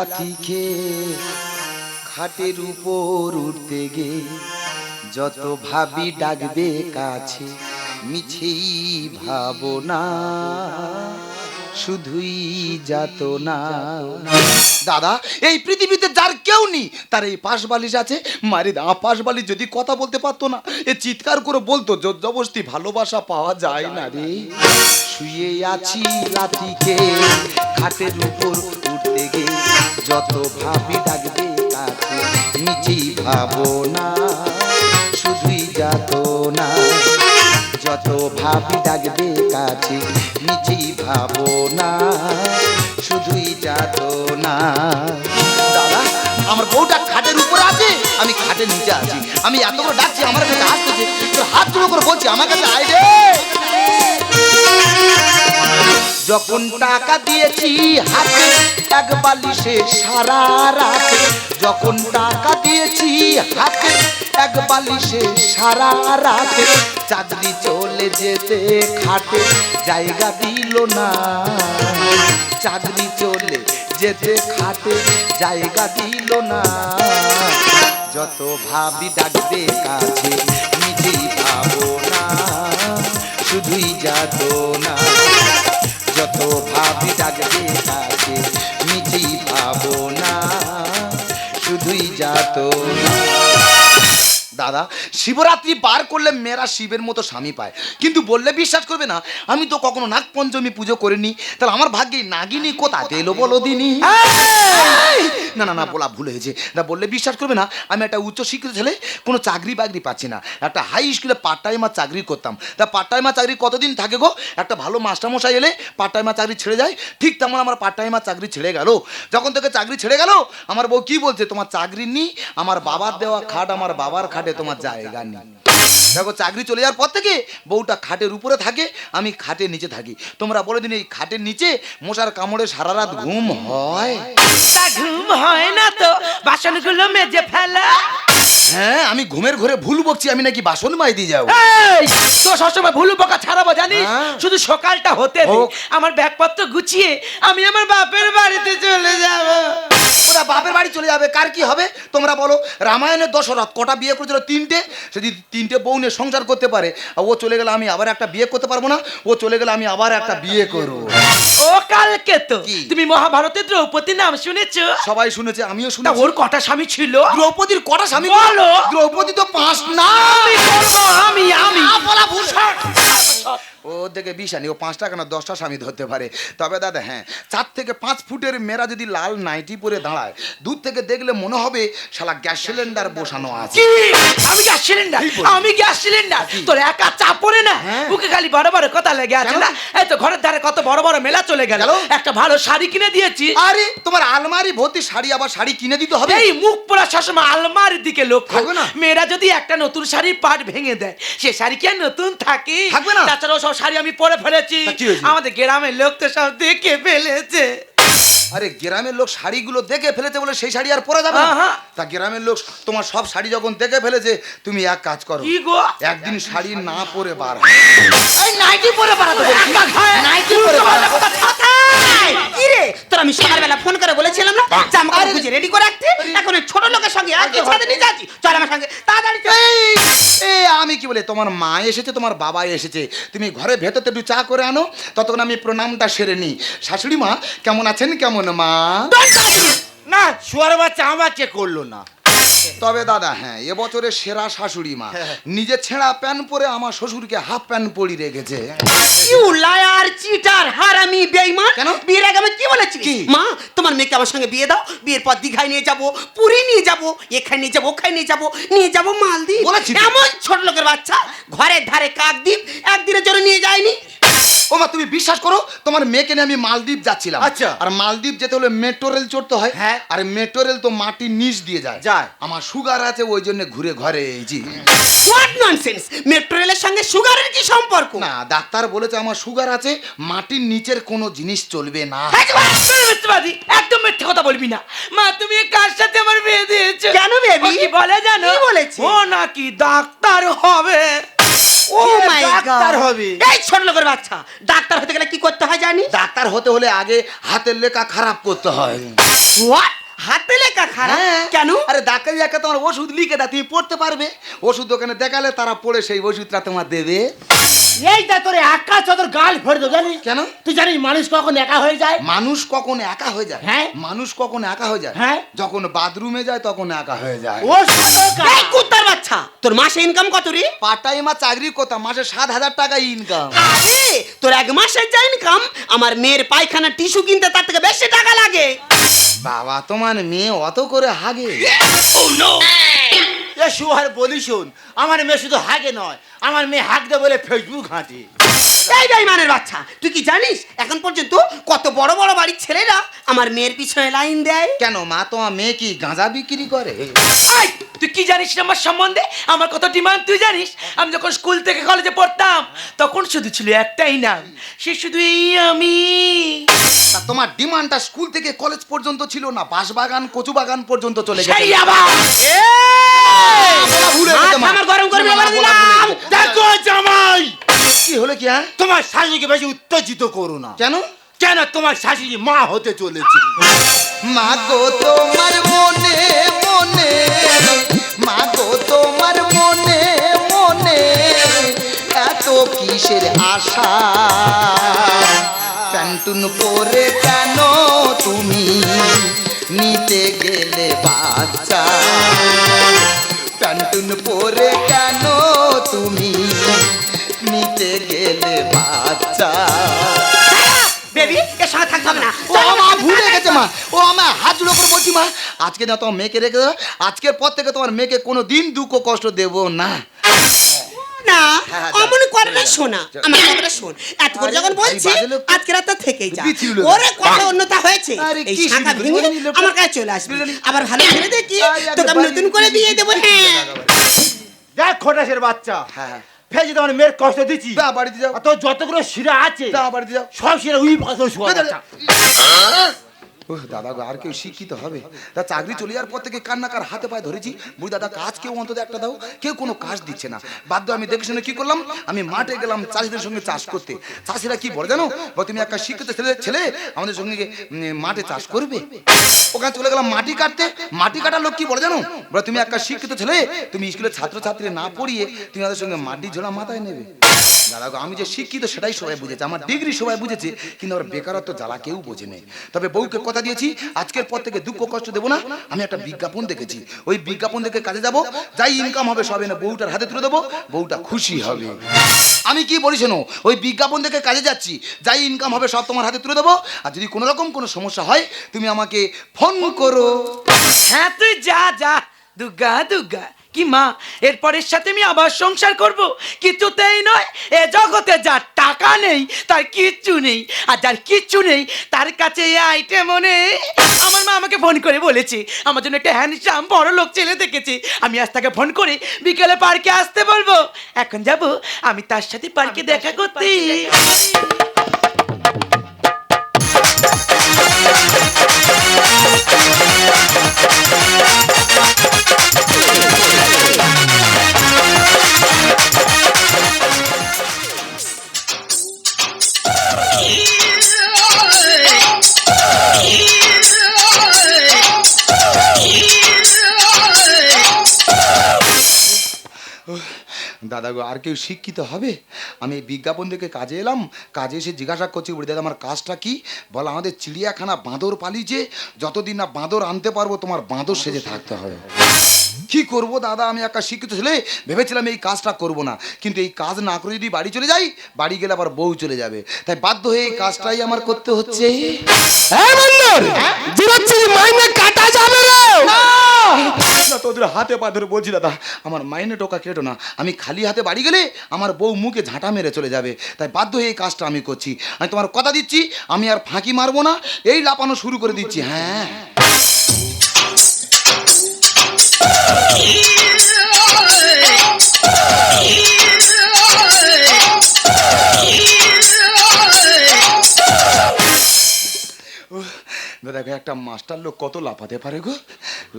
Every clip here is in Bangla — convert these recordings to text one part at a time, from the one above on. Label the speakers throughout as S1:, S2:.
S1: আছি লাথি খেয়ে খাটের উপর উঠতে গে যত ভাবি ডাকবে কাছে, মিছেই ভাবনা, শুধুই যাত না দাদা, এই পৃথিবীতে যার কেউ নেই, তার এই পাশ বালিশ আছে। মারি দা পাশ বালিশ যদি কথা বলতে পারতো না, এ চিৎকার করে বলতো জবরদস্তি ভালোবাসা পাওয়া যায় না রে। শুয়ে আছি লাথিকে খাটের উপর উঠতে গে যত ভাবি ডাকবে কাছে নিচেই ভাবো না শুধুই যাত না যত ভাবি ডাকবে কাছে নিচেই ভাবো না শুধুই যাত না দাদা, আমার বউটা খাটের উপর আছে? আমি খাটের নিচে আছি। আমি এত করে ডাকছি, আমার কাছে আসতেছে। হাত জোড়ো করে বলছি, আমার কাছে আয় রে। যখন টাকা দিয়েছি হাতে, এক বালিশে সারা রাতে, যখন টাকা দিয়েছি হাতে, এক বালিশে সারা রাতে, চাকরি চলে যেতে খাটে, জায়গা দিল না। চাকরি চলে যেতে খাটে, জায়গা দিল না। যত ভাবি ডাকবে কাছে, নিজেই ভাবো না, শুধুই যাত না। যত ভাবি ডাকবে তাকে মিটি ভাবো না শুধুই যাতো দাদা শিবরাত্রি পার করলে মেয়েরা শিবের মতো স্বামী পায়। কিন্তু বললে বিশ্বাস করবে না আমি তো কখনো নাগ পঞ্চমী পুজো করিনি। তাহলে আমার ভাগ্যে নাগিনী কোথা? এলো বলো দিনি না না না বলা ভুল হয়েছে। না বললে বিশ্বাস করবে না আমি একটা উচ্চ শিক্ষিত ছেলে কোনো চাকরি বাকরি পাচ্ছি না। একটা হাই স্কুলে পার্ট টাইমার চাকরি করতাম। তা পার্ট টাইমার চাকরি কতদিন থাকে গো? একটা ভালো মাস্টারমশাই এলে পার্ট টাইমার চাকরি ছেড়ে যায়। ঠিক তেমন আমার পার্ট টাইমার চাকরি ছেড়ে গেল। যখন থেকে চাকরি ছেড়ে গেল আমার বউ কি বলছে? তোমার চাকরি নি আমার বাবার দেওয়া খাট আমার বাবার খাটে তোমার জায়গা নেই। দেখো চাকরি চলে যাওয়ার পর থেকে বউটা খাটের উপরে থাকে আমি খাটের নিচে থাকি। তোমরা বলে দিন এই খাটের নিচে মশার কামড়ে সারা রাত ঘুম হয়?
S2: তা ঘুম হয় না তো বাসনগুলো মেজে ফেলা।
S1: হ্যাঁ আমি ঘুমের ঘরে ভুল বকছি আমি নাকি বাসন মাই দিয়ে যাব।
S2: এই তো সবসময় ভুল বকা ছাড়াবো জানিস?
S1: হ্যাঁ।
S2: শুধু সকালটা হতে দে।
S1: হোক।
S2: আমার ব্যাগপত্র গুছিয়ে আমি আমার বাপের বাড়িতে চলে যাব।
S1: ওরা বাপের বাড়ি চলে যাবে কার কি হবে? তোমরা বলো রামায়ণের দশরথ কটা বিয়ে করেছিল? তিনটে। সে যদি তিনটে বউ নিয়ে সংসার করতে পারে আর ও চলে গেলে আমি আবার একটা বিয়ে করতে পারব না ও চলে গেলে আমি আবার একটা বিয়ে করব।
S2: ও কালকে তো।
S1: কি?
S2: তুমি মহাভারতের দ্রৌপদীর নাম শুনেছো?
S1: সবাই শুনেছে আমিও
S2: তা
S1: শুনেছি।
S2: ওর কটা স্বামী ছিল?
S1: দ্রৌপদীর কটা স্বামী
S2: বলো।
S1: দ্রৌপদী তো পাস না।
S2: আমি আমি আমি।
S1: ও দেখে বিষানি ও পাঁচটা কেন দশটা স্বামী ধরতে পারে। তবে দাদা হ্যাঁ চার থেকে পাঁচ ফুটের মেয়েরা যদি লাল নাইটি পরে দাঁড়ায় দূর থেকে দেখলে মনে হবে শালা গ্যাস সিলিন্ডার বসানো আছে।
S2: আমি গ্যাস সিলিন্ডার? আমি গ্যাস সিলিন্ডার? তোর একা চাপ পড়ে না?
S1: হ্যাঁ।
S2: বুকে খালি বড় বড় কথা লেগে আছে না? এই তো ঘরের ধারে কত বড় বড় মেলা চলে গেল? একটা ভালো শাড়ি কিনে দিয়েছি।
S1: আরে তোমার আলমারি ভর্তি শাড়ি আবার শাড়ি কিনে দিতে হবে?
S2: এই মুখ পোড়া সবসময় আলমারির দিকে লক্ষ্য।
S1: থাকবে না?
S2: মেয়েরা যদি একটা নতুন শাড়ির পাট ভেঙে দেয় সে শাড়ি কি আর নতুন থাকে?
S1: থাকবে না?
S2: তাছাড়াও সব শাড়ি আমি পরে ফেলেছি? আমাদের গ্রামের লোক তো সব দেখে ফেলেছে।
S1: আরে গ্রামের লোক শাড়িগুলো দেখে ফেলেছে বলে সেই শাড়ি আর পরে যাবে না। তা গ্রামের লোক তোমার সব শাড়ি যখন দেখে ফেলেছে তুমি এক কাজ করো।
S2: কি গো?
S1: একদিন শাড়ি না পরে বার
S3: এই নাইটি পরে
S2: বার তো
S3: নাইটি পরে পারাতে কি রে তোর আমি সকালবেলা ফোন করে বলেছিলাম না? আমাকে খুঁজে রেডি করে রাখতে? এখন ওই ছোট লোকের সঙ্গে একই সাথে নিয়ে যাচ্ছি? চল আমার সঙ্গে তাড়াতাড়ি চল।
S1: এই এই আমি কি বলে তোমার মা এসেছে তোমার বাবা এসেছে। তুমি ঘরে ভেতরতে একটু চা করে আনো ততক্ষণ আমি প্রণামটা সেরে নিই। শাশুড়ি মা কেমন আছেন কেমন মা?
S4: না শুয়ার বাচ্চা আমাকে করল না।
S1: তবে দাদা হ্যাঁ এবছরে সেরা শাশুড়ি মা। নিজে ছেঁড়া প্যান্ট পরে আমার শ্বশুরকে হাফ প্যান্ট পরি রেখেছে।
S3: লায়ার চিটার হারামি বেঈমান
S1: কেন?
S3: বিয়ের আগে আমি কি বলেছি?
S1: কি?
S3: মা তোমার মেয়েকে আমার সঙ্গে বিয়ে দাও বিয়ের পর দীঘায় নিয়ে যাব পুরী নিয়ে যাব এখানে নিয়ে যাব ওখানে নিয়ে যাব নিয়ে যাব মালদ্বীপ।
S1: বলেছি
S3: এমন ছোট লোকের বাচ্চা ঘরের ধারে কাকদ্বীপ একদিনের জন্য
S1: তুমি বিশ্বাস করো তোমার মেয়েকে নিয়ে আমি মালদ্বীপ যাচ্ছিলাম।
S4: আচ্ছা।
S1: আর মালদ্বীপ যেতে হলে মেট্রো রেল চড়তে হয়।
S4: হ্যাঁ।
S1: আর মেট্রো রেল তো মাটির নিচ দিয়ে যায়।
S4: যায়।
S1: আমার সুগার আছে ওই জন্য ঘুরে ঘরে এইছি
S3: হোয়াট ননসেন্স মেট্রো রেলের সঙ্গে সুগারের কি সম্পর্ক?
S1: না ডাক্তার বলেছে আমার সুগার আছে মাটির নিচের কোনো জিনিস চলবে না।
S3: হ্যাঁ,
S2: মিথ্যাবাদী, একদম মিথ্যে কথা বলবি না। মা তুমি কার সাথে আমার বিয়ে দিয়েছ?
S3: কেন,
S2: কি বলে জানো?
S3: কি বলেছে?
S2: ও নাকি ডাক্তার হবে?
S3: ও মাই
S4: ডাক্তার হবে?
S3: এই ছোট লোকের বাচ্চা ডাক্তার হতে গেলে কি করতে হয় জানি
S1: ডাক্তার হতে হলে আগে হাতের লেখা খারাপ করতে হয়।
S3: হোয়াট হাতে লেখা খারাপ?
S1: হ্যাঁ।
S3: কেন?
S1: আরে ডাক্তারি একা তোমার ওষুধ লিখে দেয় তুমি পড়তে পারবে। ওষুধ দোকানে দেখালে তারা পড়ে সেই ওষুধটা তোমার দেবে।
S5: এইটা তোর একা চোদর গাল ফেড়ে দেবো জানিস?
S1: কেন?
S5: তুই জানিস মানুষ কখন একা হয়ে যায়?
S1: মানুষ কখন একা হয়ে যায়?
S5: হ্যাঁ।
S1: মানুষ কখন একা হয়ে যায়?
S5: হ্যাঁ।
S1: যখন বাথরুমে যায় তখন একা হয়ে যায়।
S5: ও।
S3: এই কুত্তার বাচ্চা তোর মাসে ইনকাম কত রে?
S1: পার্ট টাইম চাকরি করতাম মাসে সাত হাজার টাকা ইনকাম
S3: আরে তোর এক মাসের যা ইনকাম আমার মেয়ের পায়খানা টিস্যু কিনতে তার থেকে বেশি টাকা লাগে।
S1: বাবা তোমার মেয়ে অত করে হাগে।
S4: এ শুহার বলি শোন আমার মেয়ে শুধু হাগে নয় আমার মেয়ে হাগতে বলে ফেসবুক ঘাঁটে।
S3: এই বেইমানের বাচ্চা। তুই কি জানিস? এখন পর্যন্ত কত বড় বড় বাড়ির ছেলেরা আমার মেয়ের পিছনে লাইন দেয়।
S1: কেন? মা তোমার মেয়ে কি গাঁজা বিক্রি করে?
S2: আই তুই কি জানিস রে আমার সম্বন্ধে? আমার কত ডিমান্ড তুই জানিস? আমি যখন স্কুল থেকে কলেজে পড়তাম তখন শুধু ছিল একটাই নাম। সে শুধু এই আমি।
S1: তা তোমার ডিমান্ডটা স্কুল থেকে কলেজ পর্যন্ত ছিল না? বাঁশবাগান কচু বাগান পর্যন্ত চলে গেছে?
S2: সেই আবার!
S3: মাথা আমার গরম
S1: বলা
S3: বলে দিলাম।
S4: দেখো জামাই!
S1: কি হলো কি হ্যাঁ?
S4: তোমার শাশুড়িকে বেশি উত্তেজিত করো না।
S1: কেন?
S4: কেন তোমার শাশুড়ি মা হতে চলেছে?
S1: মা গো তোমার মনে মনে মা গো তোমার মনে মনে এত কিসের আশা? প্যান্টুন পরে কেন তুমি নিতে গেলে বাচ্চা? প্যান্টুন পরে কেন তুমি নিতে গেলে বাচ্চা।
S3: বেবি এর সঙ্গে থাকতে হবে না।
S1: ও মা ভুলে গেছে মা। ও আমার হাত জুড়ে করে বলছি মা আজকে না তোমার মেয়েকে রেখে দাও। আজকের পর থেকে তোমার মেয়েকে কোনো দিন দুঃখ কষ্ট দেব না।
S3: না
S1: হ্যাঁ,
S3: অমন করে না শোনা। আমার কথাটা শোন। এত করে যখন বলছি। আজকে রাত থেকেই যা। ওরে কথা অন্যতা হয়েছে। এই শাখা ভেঙে আমার কাছে চলে আসবে। আবার ভালো ছেলে দেখি তোকে আমি নতুন করে বিয়ে দেবো হ্যাঁ।
S4: দেখ খোটাসের বাচ্চা।
S1: হ্যাঁ।
S4: ফেজে তোমার মেয়ের কষ্ট দিচ্ছি
S1: যা বাড়িতে যাও।
S4: তো তোর যতগুলো শিরা আছে
S1: যা বাড়িতে যাও।
S4: সব শিরা উই বাচ্চা।
S1: দাদা আর কেউ শিক্ষিত হবে? তা চাকরি চলে যাওয়ার পর থেকে কান্নাকার হাতে পায়ে ধরেছি। বুঝি দাদা, কাজ কেউ অন্তত একটা দাও। কেউ কোনো কাজ দিচ্ছে না। বাধ্য আমি দেখে শুনে কি করলাম? আমি মাঠে গেলাম চাষিদের সঙ্গে চাষ করতে। চাষিরা কি বলে জানো? তুমি একটা শিক্ষিত ছেলে ছেলে, আমাদের সঙ্গে মাঠে চাষ করবে? ওখানে চলে গেলাম মাটি কাটতে। মাটি কাটার লোক কি বলে জানো? তুমি একটা শিক্ষিত ছেলে, তুমি স্কুলের ছাত্রছাত্রী না পড়িয়ে তুমি আমাদের সঙ্গে মাটি ঝোড়া মাথায় নেবে। দাদা আমি যে শিক্ষিত সেটাই সবাই বুঝেছে। আমার ডিগ্রি সবাই বুঝেছে, কিন্তু আমার বেকারত্ব জ্বালা কেউ বোঝে নেই। তবে বউকে কথা দিয়েছি। আজকের পর থেকে দুঃখ কষ্ট দেবো না। আমি একটা বিজ্ঞাপন দেখেছি। ওই বিজ্ঞাপন দেখে কাজে যাব। যাই ইনকাম হবে সবে না বউটার হাতে তুলে দেবো। বউটা খুশি হবে। আমি কি বলি শোনো? ওই বিজ্ঞাপন দেখে কাজে যাচ্ছি। যাই ইনকাম হবে সব তোমার হাতে তুলে দেবো। আর যদি কোনো রকম কোনো সমস্যা হয়, তুমি আমাকে ফোন করো।
S2: হ্যাঁ তুই যা যা। দুর্গা দুর্গা কি মা? এরপরের সাথে আমি আবার সংসার করব? কিছুতেই নয় এ জগতে যার টাকা নেই তার কিচ্ছু নেই আর যার কিচ্ছু নেই তার কাছে এই আইটেমও নেই আমার মা আমাকে ফোন করে বলেছে আমার জন্য একটা হ্যান্ডসাম বড় লোক ছেলে দেখেছে। আমি আজ তাকে ফোন করে বিকেলে পার্কে আসতে বলব। এখন যাব আমি তার সাথে পার্কে দেখা করতে।
S1: দাদা গো আর কেউ শিক্ষিত হবে? আমি এই বিজ্ঞাপন দেখে কাজে এলাম কাজে এসে জিজ্ঞাসা করছি বলি দাদা আমার কাজটা কি? বলো আমাদের চিড়িয়াখানা বাঁদর পালিয়েছে যতদিন না বাঁদর আনতে পারব তোমার বাঁদর সেজে থাকতে হবে। কি করব দাদা? আমি একটা শিক্ষিত ছেলে ভেবেছিলাম এই কাজটা করব না। কিন্তু এই কাজ না করে যদি বাড়ি চলে যাই বাড়ি গেলে আবার বউ চলে যাবে। তাই বাধ্য হয়ে এই কাজটাই আমার করতে হচ্ছে। মাইনে কাটা যাবে না! তোদের হাতে পা ধরে বলছি দাদা আমার মাইনে টোকা কেটো না। আমি খালি হাতে বাড়ি গেলে আমার বউ মুখে ঝাঁটা মেরে চলে যাবে। তাই বাধ্য হয়ে এই কাজটা আমি করছি। আমি তোমার কথা দিচ্ছি, আমি আর ফাঁকি মারবো না। এই লাপানো শুরু করে দিচ্ছি হ্যাঁ। গো, একটা মাস্টার লোক কত লাফাতে পারে গো।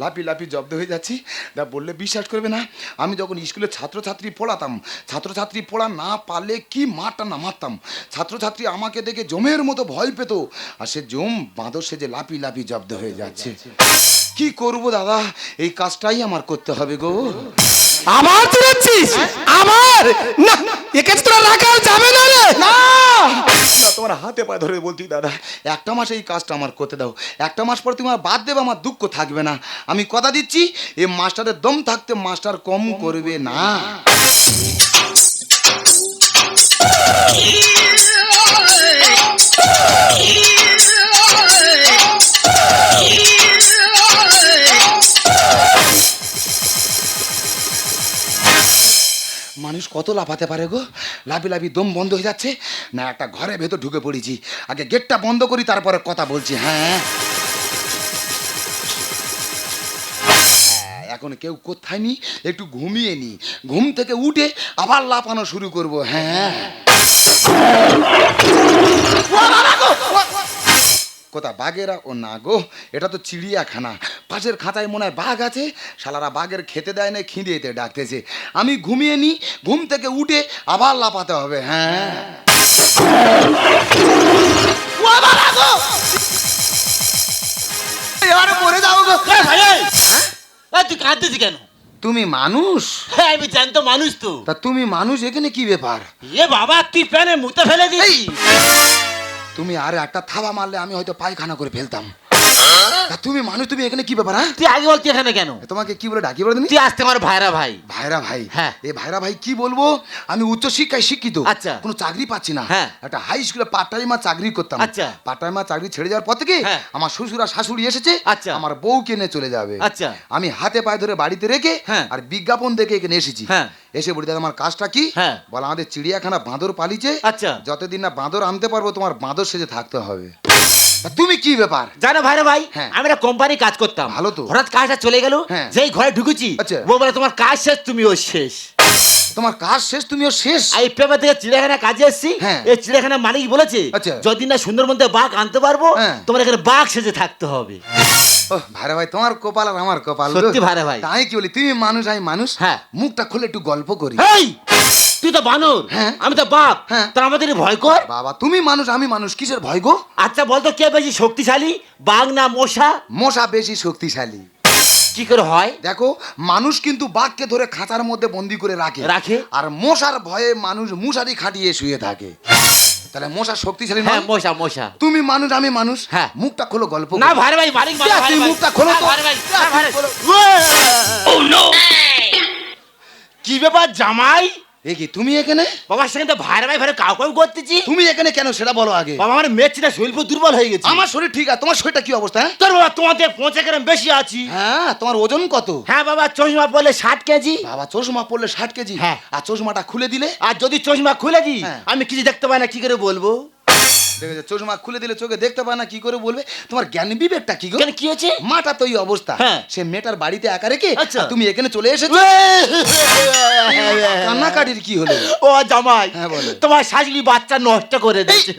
S1: লাপি লাপি জব্দ হয়ে যাচ্ছি। দা বললে বিশ্বাস করবে না। আমি যখন স্কুলে ছাত্রছাত্রী পড়াতাম ছাত্রছাত্রী পড়া না পারলে কি মারটা না মারতাম ছাত্রছাত্রী আমাকে দেখে জমের মতো ভয় পেত। আর সে জম বাঁদর সে যে লাপি লাপি জব্দ হয়ে যাচ্ছে। কি করব দাদা? এই কাজটাই আমার করতে হবে গো।
S6: আমার তুলেছিস? আমার? না একে তোরা রাখা যাবে না রে।
S1: না। না, তোমার হাতে পায়ে ধরে বলছি দাদা একটা মাস এই কাজটা আমার করতে দাও। একটা মাস পর তুমি বাদ দেবে আমার দুঃখ থাকবে না। আমি কথা দিচ্ছি এই মাস্টারের দম থাকতে মাস্টার কম করবে না। মানুষ কত লাফাতে পারে গো? লাফি লাফি দম বন্ধ হয়ে যাচ্ছে। না একটা ঘরে ভেতর ঢুকে পড়েছি। আগে গেটটা বন্ধ করি তারপরে কথা বলছি হ্যাঁ? হ্যাঁ, এখন কেউ কোথায় নি? একটু ঘুমিয়ে নি। ঘুম থেকে উঠে আবার লাফানো শুরু করব হ্যাঁ? কোথা বাঘেরা? ও না গো এটা তো চিড়িয়াখানা। পাশের খাতায় মনে হয় বাঘ আছে। শালারা বাঘের খেতে দেয় না খিঁড়িয়েতে ডাকতেছে। আমি ঘুমিয়ে নি ঘুম থেকে উঠে আবার লাফাতে হবে হ্যাঁ। মরে যাব
S4: তুই কাঁদতেছি কেন?
S1: তুমি মানুষ?
S4: হ্যাঁ আমি জানতো মানুষ তো।
S1: তা তুমি মানুষ এখানে কি ব্যাপার?
S4: এ বাবা তুই প্যানে মুতে ফেলে দিই
S1: তুমি আর একটা থাবা মারলে আমি হয়তো পায়খানা করে ফেলতাম। তুমি মানুষ তুমি এখানে কি ব্যাপার হ্যাঁ
S4: তুই আগে বলতি এখানে কেন
S1: তোমাকে কি বলে ডাকি বলে তুমি
S4: তুই আসতে আমার ভাইরা ভাই
S1: ভাইরা ভাই
S4: হ্যাঁ।
S1: এ ভাইরা ভাই কি বলব আমি উচ্চ শিক্ষায় শিক্ষিত
S4: আচ্ছা।
S1: কোনো চাকরি পাচ্ছি না
S4: হ্যাঁ।
S1: একটা হাই স্কুলে পার্ট টাইমার চাকরি করতাম
S4: আচ্ছা।
S1: পার্ট টাইমার চাকরি ছেড়ে যাওয়ার পর থেকে
S4: হ্যাঁ।
S1: আমার শ্বশুর আর শাশুড়ি এসেছে
S4: আচ্ছা।
S1: আমার বউ কিনে চলে যাবে
S4: আচ্ছা।
S1: আমি হাতে পায়ে ধরে বাড়িতে রেখে
S4: হ্যাঁ।
S1: আর বিজ্ঞাপন দেখে এখানে এসেছি
S4: হ্যাঁ।
S1: এসে বলি দাদা আমার কাজটা কি
S4: হ্যাঁ।
S1: বলে আমাদের চিড়িয়াখানা বাঁদর পালিছে
S4: আচ্ছা।
S1: যতদিন না বাঁদর আনতে পারব তোমার বাঁদর সেজে থাকতে হবে তুমি কি ব্যাপার
S4: জানো ভাইরা ভাই
S1: হ্যাঁ।
S4: আমি একটা কোম্পানি কাজ করতাম
S1: ভালো তো।
S4: হঠাৎ কাজটা চলে গেল
S1: হ্যাঁ।
S4: যেই ঘরে ঢুকেছি
S1: আচ্ছা।
S4: ও বলে তোমার কাজ শেষ তুমিও শেষ
S1: তোমার কাজ শেষ তুমিও শেষ
S4: এই পেপার থেকে চিড়িয়াখানা কাজে এসেছি
S1: হ্যাঁ।
S4: এই চিড়িয়াখানা মালিক বলেছে
S1: আচ্ছা।
S4: যদি না সুন্দরবন থেকে বাঘ আনতে পারব। তোমার এখানে বাঘ সেজে থাকতে হবে
S1: ও ভাইরা ভাই তোমার কপাল আর আমার কপাল
S4: সত্যি ভাইরা ভাই।
S1: তাই কি বলি তুমি মানুষ আমি মানুষ
S4: হ্যাঁ।
S1: মুখটা খুলে একটু গল্প করি
S4: তুই তো বানর।
S1: হ্যাঁ।
S4: আমি তো বাঘ।
S1: হ্যাঁ।
S4: তার আমাদের ভয় কর।
S1: বাবা তুমি মানুষ আমি মানুষ। কিসের ভয় গো?
S4: আচ্ছা বলতো কে বেশি শক্তিশালী? বাঘ না মশা?
S1: মশা বেশি শক্তিশালী।
S4: কি করে হয়?
S1: দেখো মানুষ কিন্তু বাঘকে ধরে খাঁচার মধ্যে বন্দি করে রাখে।
S4: রাখে।
S1: আর মশার ভয়ে মানুষ মশারি খাটিয়ে শুয়ে থাকে। তাহলে মশা শক্তিশালী
S4: হ্যাঁ
S1: নয়
S4: মশা মশা।
S1: তুমি মানুষ আমি মানুষ?
S4: হ্যাঁ।
S1: মুখটা খোলো গল্প
S4: না ভাই ভাই
S1: তুই মুখটা খোলো তো।
S4: ভাই ভাই
S1: যা,
S4: না,
S1: খোলো।
S4: কি ব্যাপার জামাই?
S1: এ কি তুমি এখানে?
S4: বাবার সঙ্গে তো ভাইরা ভাই ভাই কাউ কাউ করতেছি।
S1: তুমি এখানে কেন সেটা বলো আগে।
S4: বাবা আমার মেয়েছিটা শরীর পুরো দুর্বল হয়ে গেছে।
S1: আমার শরীর ঠিক আছে তোমার শরীরটা কি অবস্থা হ্যাঁ?
S4: তোর বাবা তোমাদের পৌঁছে গ্রাম বেশি আছি।
S1: হ্যাঁ তোমার ওজন কত?
S4: হ্যাঁ বাবা চশমা পড়লে ষাট কেজি।
S1: বাবা চশমা পড়লে ষাট কেজি।
S4: হ্যাঁ।
S1: আর চশমাটা খুলে দিলে?
S4: আর যদি চশমা খুলে দিই
S1: হ্যাঁ।
S4: আমি কিছু দেখতে পাই না কি করে বলব?
S1: দেখেছ চশমা খুলে দিলে চোখে দেখতে পায় না কি করে বলবে? তোমার জ্ঞান বিবেকটা কি গো?
S4: কেন কি হয়েছে?
S1: মাটা তো এই অবস্থা।
S4: হ্যাঁ।
S1: সে মেয়েটার বাড়িতে একা রেখে
S4: আচ্ছা।
S1: তুমি এখানে চলে এসেছ? কান্নাকাটির কি হলো?
S4: ও জামাই
S1: হ্যাঁ,
S4: তোমার শাশুড়ি বাচ্চা নষ্ট করে দিচ্ছে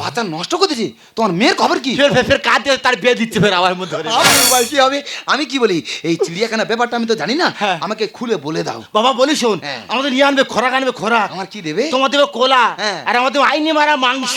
S1: বাচ্চা নষ্ট করতেছি তোমার মেয়ের খবর কি?
S4: ফের ফের তার বিয়ে দিচ্ছে ফের আমার মধ্যে
S1: কি হবে? আমি কি বলি এই চিড়িয়াখানা ব্যাপারটা আমি তো জানি না।
S4: হ্যাঁ।
S1: আমাকে খুলে বলে দাও।
S4: বাবা বলি শোন। আমাদের নিয়ে আনবে খোরাক আনবে খোরাক।
S1: আমার কি দেবে?
S4: তোমার দেবে কোলা। আর আমাদের আইনি মারা মাংস।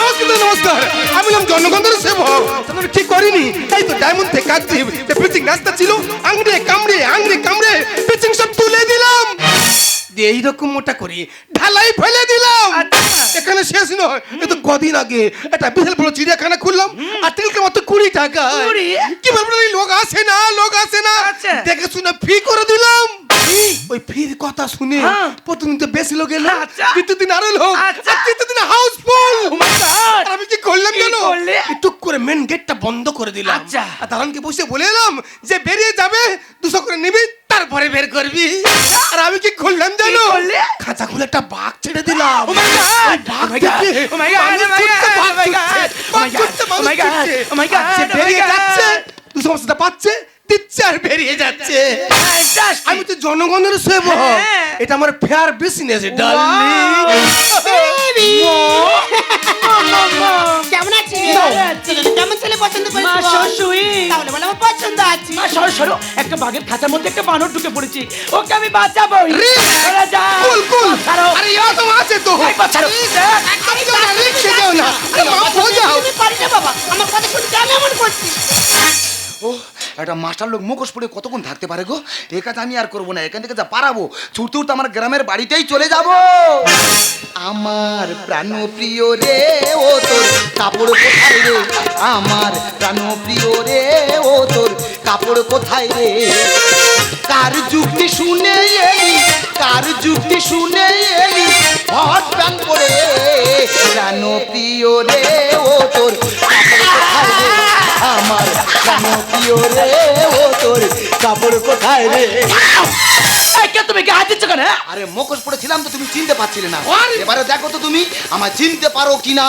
S6: নমস্কার নমস্কার। আমি নাম জনগণের সেবক। ঠিক করিনি। তাই তো ডায়মন্ড থেকে দিয়ে পিচিং রাস্তা ছিল আংড়ে কামড়ে আংড়ে কামড়ে পিচিং সব তুলে দিলাম। দিয়ে এইরকম মোটা করে ঢালাই ফেলে দিলাম। এখানে শেষ নয় এ তো কদিন আগে একটা বিশাল বড় চিড়িয়াখানা খুললাম আর টিলকে মাত্র কুড়ি টাকা। কি বলব লোক আসে না লোক আসে না।
S2: আচ্ছা।
S6: দেখে শুনে ফি করে দিলাম। ওই ফির কথা শুনে
S2: হ্যাঁ।
S6: প্রথম তো বেশি লোক এলো।
S2: আচ্ছা।
S6: দ্বিতীয় দিন আরও লোক তৃতীয় দিন হাউসফুল আমি কি করলাম জানো? টুক করে মেন গেটটা বন্ধ করে দিলাম।
S2: আচ্ছা।
S6: আর দালানকে বসে বলে এলাম যে বেরিয়ে যাবে দুশো করে নিবি। তারপরে বের করবি। আর আমি কি করলাম জানো? খাঁচা খুলে একটা বাঘ ছেড়ে দিলাম। পাচ্ছে দিচ্ছে আর বেরিয়ে যাচ্ছে! আমি তো জনগণের সেবক।
S2: হ্যাঁ।
S6: এটা আমার ফেয়ার বিজনেস
S2: Wow!
S3: বেবি কেমন আছিস?
S2: আছি।
S3: কেমন ছেলে পছন্দ করিস তাহলে বলে আমার পছন্দ আছে।
S2: মা সরো সরো। একটা বাঘের খাঁচার মধ্যে একটা বানর ঢুকে পড়েছি। ওকে আমি বাঁচাবো চলে যা।
S6: কুল কুল আরে ইয়া তো আছে তো।
S2: একবার ছাড়ো।
S6: একদম কেউ না, রিক্সে যেও না। আরে মাফ হয়ে যাও
S3: তুমি পারি না বাবা। আমার কথা শুনে কেন এমন করছিস
S1: ও একটা মাস্টার লোক মুখোশ পড়ে কতক্ষণ থাকতে পারে গো? এ কাজ আমি আর করব না, এখান থেকে যা পারাবো, ছুটতে উঠতে আমার গ্রামের বাড়িতেই চলে যাব। আমার প্রাণ প্রিয় রে, ও তোর কাপড় কোথায় রে? আমার প্রাণ প্রিয় রে, ও তোর কাপড় কোথায় রে? কার যুক্তি শুনে এলি, কার যুক্তি শুনে এলি, হট প্যান প্রাণ প্রিয় রে, ও তোর কাপড় কোথায় রে? আমার প্রাণপ্রিয় রে? ও তোর কাপড় কোথায় রে?
S2: কে তুমি? কি হাত দিচ্ছ কেন হ্যাঁ?
S1: আরে মুখোশ পড়েছিলাম তো তুমি চিনতে পারছিলে না। এবারে দেখো তো তুমি আমার চিনতে পারো কিনা?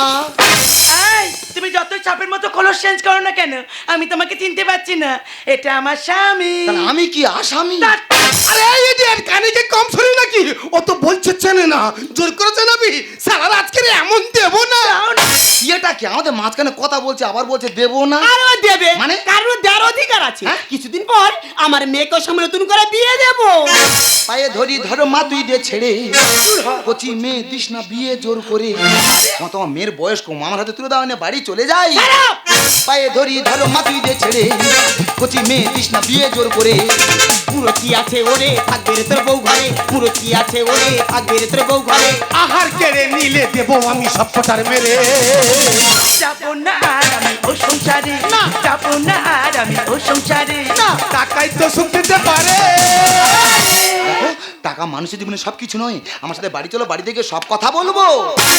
S2: এই, তুমি যতই চাপের মতো কলস চেঞ্জ করো না কেন আমি তোমাকে চিনতে পারছি না। এটা আমার স্বামী।
S1: তাহলে আমি কি আসামি?
S2: তা-
S6: আরে এই কানে কি কম শুনি নাকি? ও তো বলছে চেনে না। জোর করে চেনাবি? সারা আজকে এমন দেব না।
S1: এটা কি? আমাদের মাঝখানে কথা বলছে আবার বলছে দেবো না?
S3: আরও দেবে?
S1: মানে?
S3: মানে কারোর দেওয়ার অধিকার আছে।
S1: হ্যাঁ?
S3: কিছুদিন পর আমার মেয়েকে নতুন করে বিয়ে দেবো।
S1: পায়ে ধরি ধরো মা তুই দে ছেড়ে। কচি মেয়ে দিস না বিয়ে জোর করে। তোমার মেয়ের বয়স কম আমার হাতে তুলে দাও না বাড়ি চলে যাই। পায়ে ধরি ধরো মাতুই দিয়ে ছেড়ে কচি মেয়ে তৃষ্ণা বিয়ে জোর করে।
S3: পুরো কি আছে ওরে থাকবে রে তোর বউ ঘরে। পুরো কি আছে ওরে থাকবে রে তোর বউ ঘরে।
S6: আহার কেড়ে নিলে দেব আমি সব কটার মেরে।
S2: যাব না আর আমি ও সংসারে। না। যাব না আর আমি ও সংসারে।
S6: না। টাকাই তো সুখ দিতে পারে।
S1: টাকা মানুষের জীবনে সব কিছু নয়। আমার সাথে বাড়ি চলো বাড়ি থেকে সব কথা বলব।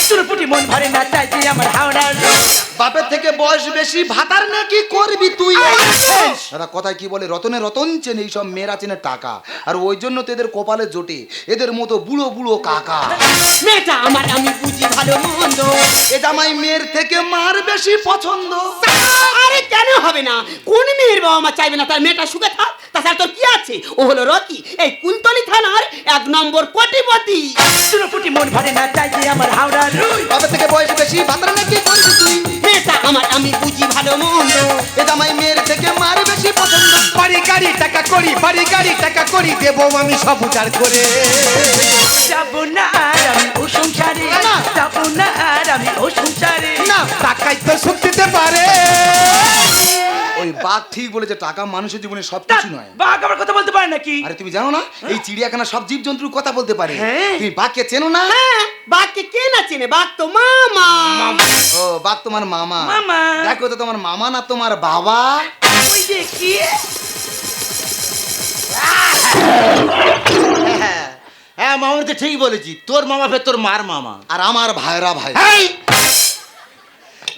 S2: চুরপুটি মন ভরে না চাইছে আমার হাওড়ার।
S1: বাপের থেকে বয়স বেশি ভাতার নাকি করবি তুই? কথায় কি বলে রতনে রতন চেনে এইসব মেয়েরা চেনে টাকা আর ওই জন্য তো এদের কপালে জোটে। এদের মতো বুড়ো বুড়ো কাকা।
S3: মেয়েটা আমার আমি বুঝি ভালো মন্দ।
S1: এ জামাই মেয়ের থেকে মার বেশি পছন্দ।
S3: আরে কেন হবে না? কোন মেয়ের বাবা মা চাইবে না তার মেয়েটা সুখে থাক? তাছাড়া তোর কি আছে? ও হলো রকি এই কুলতলি থানার এক নম্বর কোটিপতি।
S2: চুরপুটি মন ভরে না চাইছে আমার হাওড়ার
S1: বাপের থেকে বয়স বেশি? ভাতার নাকি তুই?
S3: মেয়েটা আমার আমি বুঝি ভালো মন্দ।
S1: এ জামাই মেয়ের থেকে মার বেশি পছন্দ।
S6: বাড়ি গাড়ি টাকা করি বাড়ি গাড়ি টাকা করি দেব আমি সব উজাড় করে।
S2: যাব না আর আমি ও সংসারে যাব না আর আমি ও সংসারে।
S6: না। টাকাই তো সুখ দিতে পারে।
S1: ওই বাঘ ঠিক বলেছে টাকা মানুষের জীবনে সব কিছু নয়।
S2: বাঘ আমার কথা বলতে পারে নাকি?
S1: আরে তুমি জানো না এই চিড়িয়াখানা সব জীব জন্তুর কথা বলতে পারে।
S2: হ্যাঁ।
S1: তুমি বাঘকে চেনো না?
S3: হ্যাঁ বাঘকে কে না চেনে? বাঘ তো মামা।
S1: ও বাঘ তোমার মামা।
S2: মামা।
S1: দেখো তো তোমার মামা না তোমার বাবা?
S2: ওই দেখি
S4: হ্যাঁ হ্যাঁ মামা তো ঠিক বলেছি। তোর মামা ফের তোর মার মামা।
S1: আর আমার ভাইরা ভাই।
S4: এই!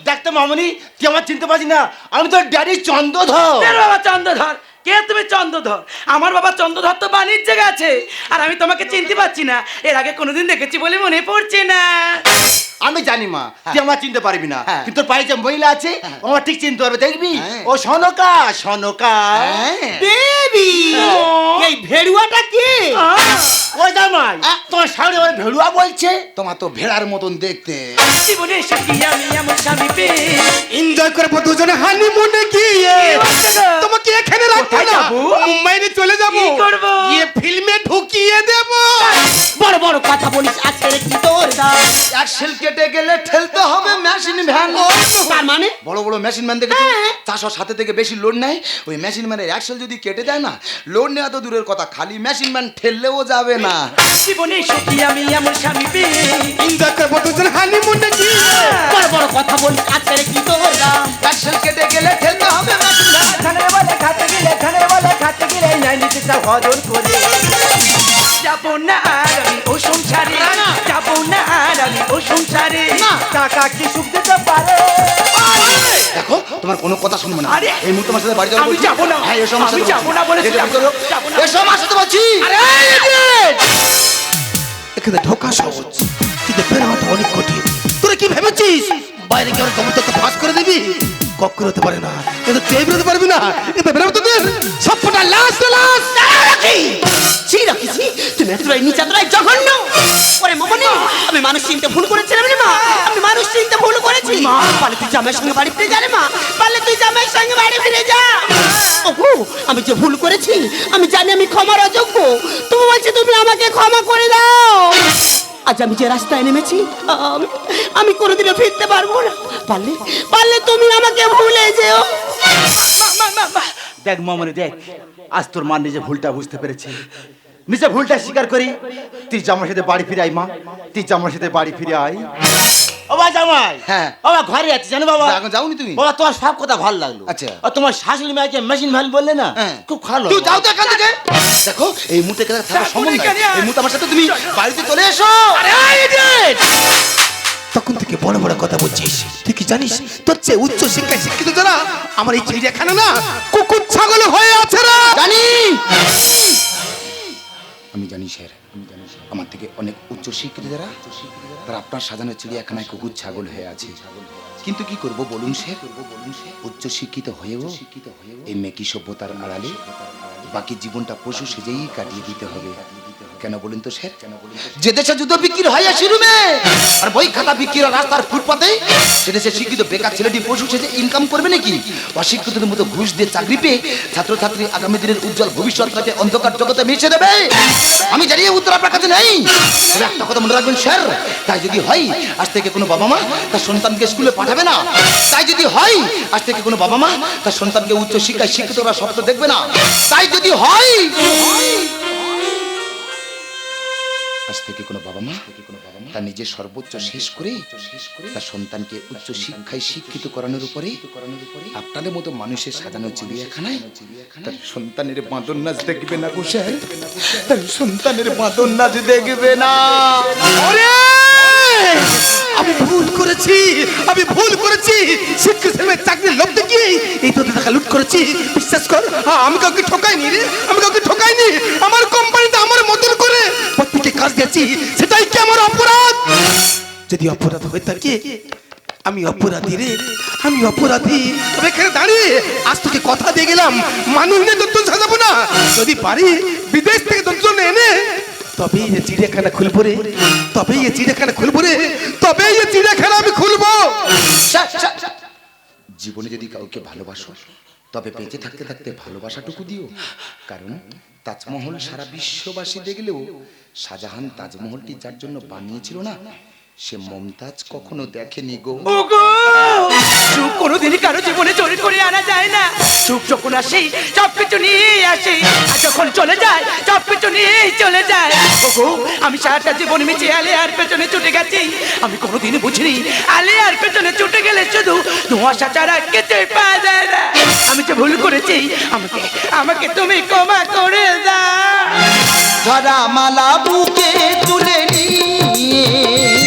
S4: দেখ তো মামনি তুই আমার চিনতে পারছি না আমি তোর ড্যাডি চন্দ্রধর।
S2: বাবা চন্দ্রধর। কে তুমি চন্দ্রধর? আমার বাবা চন্দ্রধর তো বাণিজ্যে গেছে। আর আমি তোমাকে চিনতে পারছি না। এর আগে কোনোদিন দেখেছি বলে মনে পড়ছে না।
S4: আমি জানি মা তুই আমার চিনতে পারবি না।
S1: হ্যাঁ।
S4: কিন্তু তোর পায়ে যে মহিলা আছে ও আমার ঠিক চিনতে পারবে দেখবি?
S1: হ্যাঁ।
S4: ও সনকা সনকা।
S1: হ্যাঁ।
S3: বেবি এই ভেড়ুয়াটা কে?
S4: ওই জামাই তোমার সামনে আমার ভেড়ুয়া বলছে।
S1: তোমার তো ভেড়ার মতন দেখতে।
S2: জীবনে এসেছি আমি আমার স্বামী পেয়ে।
S6: এনজয় করব দুজনে হানিমুনে গিয়ে। তোমাকে এখানে
S2: কোথায়
S6: না? মুম্বাইতে চলে যাব।
S2: কি করব?
S6: গিয়ে ফিল্মে ঢুকিয়ে দেবো।
S3: বড় বড় কথা বলিস রে কি তোর
S1: এক সিল্কের কেটে গেলে ঠেলতে হবে মেশিন ভ্যান
S3: তার মানে?
S1: বড় বড় মেশিন ম্যান দেখেছ
S3: হ্যাঁ।
S1: চারশো সাথে থেকে বেশি লোড নেয়। ওই মেশিন ম্যানের অ্যাক্সেল যদি কেটে দেয় না লোড নেওয়া তো দূরের কথা। খালি মেশিন ম্যান ঠেললেও যাবে না।
S2: জীবনে সুখী আমি এমন স্বামী পেয়ে
S6: ইন্দাকে বলতেছেন হানিমুনে কি?
S3: বড় বড় কথা বলি আজকের কি তোর দাম?
S1: অ্যাক্সেল কেটে গেলে ঠেলতে হবে মেশিন ভ্যান
S5: খানে বলে খাতে গেলে খানে বলে খাতে গেলে নাই নিতে চাও হজর করে।
S2: যাব না আর আমি ও সংসারে। যাব না আর আমি ও সংসারে।
S5: টাকা কি সুখ দিতে পারে?
S1: দেখো তোমার কোনো কথা শুনব না।
S2: আরে!
S1: এই মুহূর্তে আমার সাথে বাড়ি যাব
S2: আমি। যাব না।
S1: হ্যাঁ এসো আমার
S2: আমি
S1: সাথে
S2: যাব না বলেছি,
S1: এসো,
S2: যাব না,
S1: এসো। আমার সাথে বলছি।
S6: এখানে ঢোকা সহজ। কিন্তু বেরোটা অনেক কঠিন। তোরা কি ভেবেছিস? বাইরে কেউ তোমার তোকে পাস করে দিবি? কক্ষণ হতে পারে না। কিন্তু তুই বেরোতে পারবি না। কিন্তু বেরোতে তোদের সবকটা লাস্ট লাস্ট
S3: ছি রাখিছি তুমি এতটাই নিচাতরাই জঘন্য। ওরে মামনি আমি মানুষ চিনতে ভুল করেছিলাম রে মা। আমি মানুষ চিনতে ভুল করেছি। মা। পারলে তুই জামাইয়ের সঙ্গে বাড়ি ফিরে যা রে মা। পারলে তুই জামাইয়ের সঙ্গে বাড়ি ফিরে যা। ওহো আমি যে ভুল করেছি আমি জানি আমি ক্ষমার অযোগ্য। তুমি বলছো তুমি আমাকে ক্ষমা করে দাও। আজ আমি যে রাস্তায় নেমেছি, আমি কোনোদিনও ফিরতে পারব না। পারলে পারলে তুমি আমাকে ভুলে যেও।
S4: দেখ মামনি, দেখ। আজ তোর মা নিজে ভুলটা বুঝতে পেরেছে। নিজে ভুলটা স্বীকার করি তুই জামার সাথে বাড়ি ফিরে আয় মা। তুই জামার সাথে বাড়ি ফিরে আই বাবা জামাই
S1: হ্যাঁ।
S4: বাবা ঘরে আছি জানো বাবা?
S1: এখন যাওনি তুমি?
S4: বাবা তোমার সব কথা ভালো লাগল।
S1: আচ্ছা।
S4: আর তোমার শাশুড়ি মাকে মেশিন ভ্যান বললে না
S1: হ্যাঁ।
S4: খুব খারাপ
S1: তুই যাও তো এখান থেকে। দেখো এই মুহূর্তে সম্ভব নয়। এই মুহূর্তে আমার সাথে তুমি বাড়িতে চলে এসো।
S6: তখন থেকে বড় বড় কথা বলছিস। তুই কি জানিস? তোর চেয়ে উচ্চ শিক্ষায় শিক্ষিত যারা আমার এই চিড়িয়াখানা না কুকুর ছাগল হয়ে আছে রা।
S1: জানি। আমি জানি স্যার আমার থেকে অনেক উচ্চ স্বীকৃতি যারা, তারা আপনার সাজানো চিড়িয়াখানায় কুকুর, ছাগল হয়ে আছে। কিন্তু কি করব বলুন সে? উচ্চ শিক্ষিত হয়েও এই মেকি সভ্যতার আড়ালে বাকি জীবনটা পশু সেজেই কাটিয়ে দিতে হবে। কেন বলুন তো স্যার? কেন বলুন যে দেশে যুদ্ধ বিক্রি হয় শিরুমে আর বই খাতা বিক্রি হয় রাস্তার ফুটপাতে, সে দেশে শিক্ষিত বেকার ছেলেটি পশু সেজে ইনকাম করবে নাকি? অশিক্ষিতদের মতো ঘুষ দিয়ে চাকরি পেয়ে ছাত্রছাত্রী আগামী দিনের উজ্জ্বল ভবিষ্যৎটাকে অন্ধকার জগতে মিশে দেবে। আমি জানি উত্তর আপনার নেই। একটা কথা মনে রাখবেন, স্যার, তাই যদি হয়, আজ থেকে কোনো বাবা মা তার সন্তানকে স্কুলে পাঠাবে না। তাই যদি হয়, আজ থেকে কোনো বাবা মা তার সন্তানকে উচ্চ শিক্ষায় শিক্ষিত করার স্বপ্ন দেখবে না। তাই যদি হয় আজ থেকে কোনো বাবা মা তার নিজের সর্বোচ্চ শেষ করে তার সন্তানকে উচ্চ শিক্ষায় শিক্ষিত করানোর উপরে আপনাদের মতো মানুষের সাজানো চিড়িয়াখানায় তার সন্তানের বাঁদর নাচ দেখবে না কুশাল তার সন্তানের বাঁদর নাচ দেখবে না।
S6: আমি ভুল করেছি, আমি ভুল করেছি। শিক্ষক ছেলে চাকরির লোভ এই তো টাকা লুট করেছি। বিশ্বাস কর আমি কাউকে ঠকাইনি রে, আমি কাউকে ঠকাইনি। আমার কোম্পানিতে আমার মতন করে প্রত্যেকে কাজ দিয়েছি, সেটাই কি আমার অপরাধ? যদি অপরাধ হয়ে থাকে, আমি অপরাধী রে, আমি অপরাধী। তবে এখানে দাঁড়িয়ে আজ তোকে কথা দিয়ে গেলাম, মানুষ নিয়ে দত্তন সাজাবো না। যদি পারি, বিদেশ থেকে দত্তন এনে তবেই এই চিড়িয়াখানা খুলবো রে, তবেই এই চিড়িয়াখানা খুলবো রে, তবেই এই চিড়িয়াখানা আমি খুলবো।
S1: জীবনে যদি কাউকে ভালোবাসো, তবে বেঁচে থাকতে থাকতে ভালোবাসাটুকু দিও। কারণ তাজমহল সারা বিশ্ববাসী দেখলেও শাহজাহান তাজমহলটি যার জন্য বানিয়েছিল না, সে মমতাজ কখনো দেখেনি গো।
S2: সুখ কোনোদিনই কারও জীবনে চোরি করে আনা যায় না। সুখ যখন আসে, সব কিছু নিয়ে আসে। আর যখন চলে যায়, সব কিছু নিয়ে চলে যায়। ওগো, আমি সারাটা জীবন মিছে আলিয়ার পেছনে ছুটে গেছি। আমি কোনোদিনই বুঝিনি, আলিয়ার পেছনে ছুটে গেলে শুধু ধোঁয়াশা ছাড়া কিছুই পাওয়া যায় না। আমি যে ভুল করেছি, আমাকে আমাকে তুমি ক্ষমা করে দাও।
S1: ধরা মালা বুকে তুলে নিয়ে